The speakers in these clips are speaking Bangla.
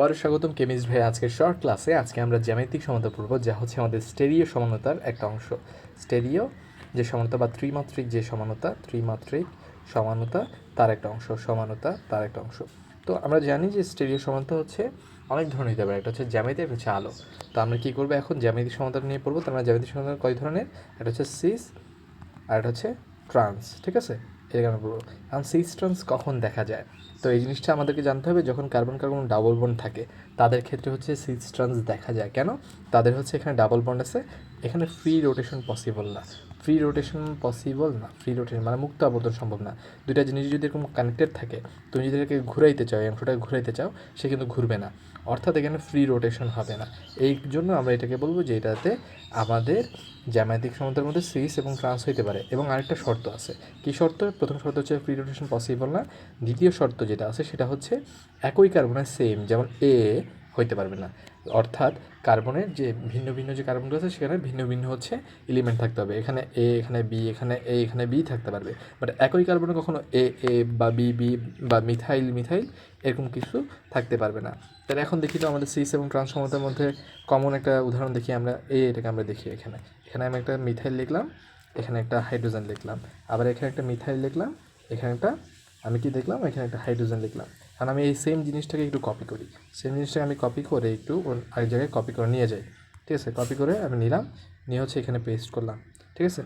আবার স্বাগতম কেমিস্ট ভাই আজকের শর্ট ক্লাসে আজকে আমরা জ্যামিতিক সমানতা পড়ব, যা হচ্ছে আমাদের স্টেরিও সমানতার একটা অংশ। স্টেরিও যে সমানতা বা ত্রিমাত্রিক যে সমানতা, ত্রিমাত্রিক সমানতা তার একটা অংশ, সমানতা তার একটা অংশ। তো আমরা জানি যে স্টেরিও সমানতা হচ্ছে অনেক ধরনের হতে পারে। একটা হচ্ছে জ্যামিতি, একটা হচ্ছে আলো। তো আমরা কী করব এখন? জ্যামিতিক সমানতা নিয়ে পড়ব। তো আমরা জ্যামিতিক সমানতা কয় ধরনের? একটা হচ্ছে সিস আর একটা হচ্ছে ট্রান্স ঠিক আছে? এটাকে আমরা বলব কারণ সিক্স ট্রান্স কখন দেখা যায়? তো এই জিনিসটা আমাদেরকে জানতে হবে, যখন কার্বন কার্বন ডাবল বন্ড থাকে, তাদের ক্ষেত্রে হচ্ছে সিক্স ট্রান্স দেখা যায়। কেন? তাদের হচ্ছে এখানে ডাবল বন্ড আছে। এখানে ফ্রি রোটেশন পসিবল না। ফ্রি রোটেশন পসিবল না। ফ্রি রোটেশন মানে মুক্ত আবর্তন সম্ভব না। দুইটা জিনিস যদি এরকম কানেক্টেড থাকে, তুমি যদি এটাকে ঘুরাইতে চাও অংশটাকে ঘুরাইতে চাও, সে কিন্তু ঘুরবে না। অর্থাৎ এখানে ফ্রি রোটেশন হবে না। এই জন্য আমরা এটাকে বলব যে এটাতে আমাদের জ্যামিতিক সমতার মধ্যে সিরিজ এবং ট্রান্স হইতে পারে। এবং আরেকটা শর্ত আছে। কী শর্ত? প্রথম শর্ত হচ্ছে ফ্রি রোটেশন পসিবল না। দ্বিতীয় শর্ত যেটা আছে, সেটা হচ্ছে একই কার্বনের সেম যেমন এ হইতে পারবে না। অর্থাৎ কার্বনের যে ভিন্ন ভিন্ন যে কার্বনগুলো আছে, সেখানে ভিন্ন ভিন্ন হচ্ছে এলিমেন্ট থাকতে হবে। এখানে এ এখানে বি এখানে এ এখানে বি থাকতে পারবে। বাট একই কার্বনে কখনো এ এ বা বি বি বা মিথাইল মিথাইল এরকম কিছু থাকতে পারবে না। তাহলে এখন দেখি তো আমাদের সিস এবং ট্রান্স ক্ষমতার মধ্যে কমন একটা উদাহরণ দেখি আমরা। এ এটাকে আমরা দেখি এখানে। এখানে আমি একটা মিথাইল লিখলাম, এখানে একটা হাইড্রোজেন লিখলাম। আবার এখানে একটা মিথাইল লিখলাম, এখানে একটা, আমি কি দেখলাম? এখানে একটা হাইড্রোজেন লিখলাম। কারণ আমি এই সেম জিনিসটাকে একটু কপি করি। সেম জিনিসটাকে আমি কপি করে একটু আরেক জায়গায় কপি করে নিয়ে যাই। ঠিক আছে? কপি করে আমি নিলাম, নিয়ে হচ্ছে এখানে পেস্ট করলাম। ঠিক আছে?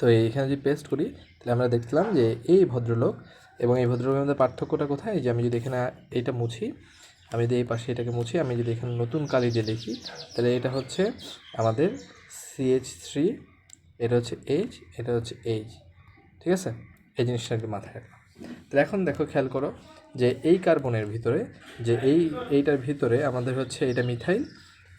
তো এইখানে যদি পেস্ট করি, তাহলে আমরা দেখলাম যে এই ভদ্রলোক এবং এই ভদ্রলোকের মধ্যে পার্থক্যটা কোথায়? যে আমি যদি এখানে এইটা মুছি, আমি যদি এই পাশে এটাকে মুছি, আমি যদি এখানে নতুন কালি দিয়ে লিখি, তাহলে এটা হচ্ছে আমাদের সিএইচ থ্রি এটা হচ্ছে এইচ এটা হচ্ছে এইচ ঠিক আছে? এই জিনিসটা একটু মাথায় রাখলাম। তাহলে এখন দেখো, খেয়াল করো যে এই কার্বনের ভিতরে, যে এই, এইটার ভিতরে আমাদের হচ্ছে এটা মিথাইল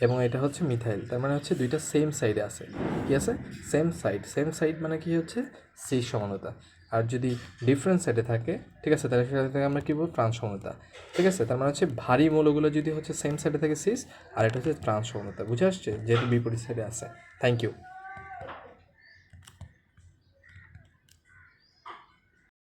এবং এটা হচ্ছে মিথাইল। তার মানে হচ্ছে দুইটা সেম সাইডে আছে। কি আছে? সেম সাইড সেম সাইড মানে কি হচ্ছে? সি সমানতা। আর যদি ডিফারেন্ট সাইডে থাকে, ঠিক আছে, তাহলে সেটা থেকে আমরা কী বলব? ট্রান্স সমানতা। ঠিক আছে? তার মানে হচ্ছে ভারী মৌলগুলো যদি হচ্ছে সেম সাইডে থাকে সিস আর এটা হচ্ছে ট্রান্স সমানতা। বুঝে আসছে? যেহেতু বিপরীত সাইডে আছে। Thank you